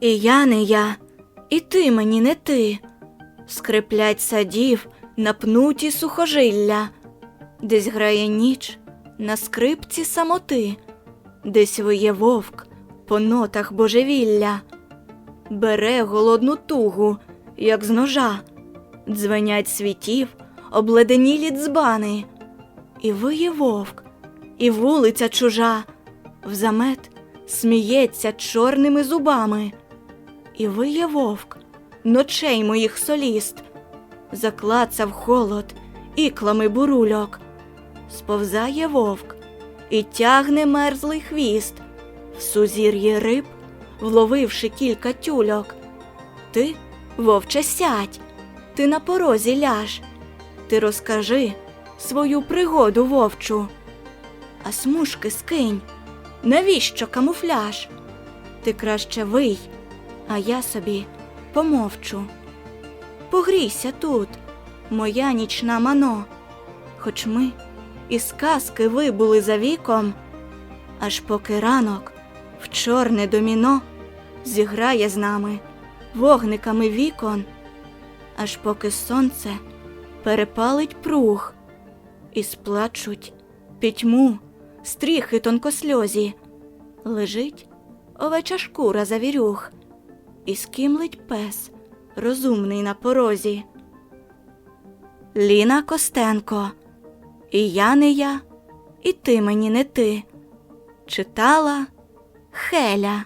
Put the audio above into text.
І я не я, і ти мені не ти. Скриплять садів, напнуті сухожилля, десь грає ніч на скрипці самоти, десь виє вовк по нотах божевілля, бере голодну тугу, як з ножа, дзвенять світів, обледенілі дзбани, і виє вовк, і вулиця чужа, в замет сміється чорними зубами, і виє вовк, ночей моїх соліст, заклацав холод іклами бурульок, сповзає вовк і тягне мерзлий хвіст, в сузір'ї риб, вловивши кілька тюльок. Ти, вовче, сядь, ти на порозі ляж, ти розкажи свою пригоду вовчу, а смужки скинь, навіщо камуфляж? Ти краще вий, а я собі помовчу. Погрійся тут, моя нічна мано, хоч ми із казки вибули за віком, аж поки ранок в чорне доміно зіграє з нами вогниками вікон, аж поки сонце перепалить прух, і сплачуть пітьму стріхи тонкосльозі, лежить овеча шкура завірюх, і скимлить пес розумний на порозі. Ліна Костенко, і я не я, і ти мені не ти. Читала Хеля.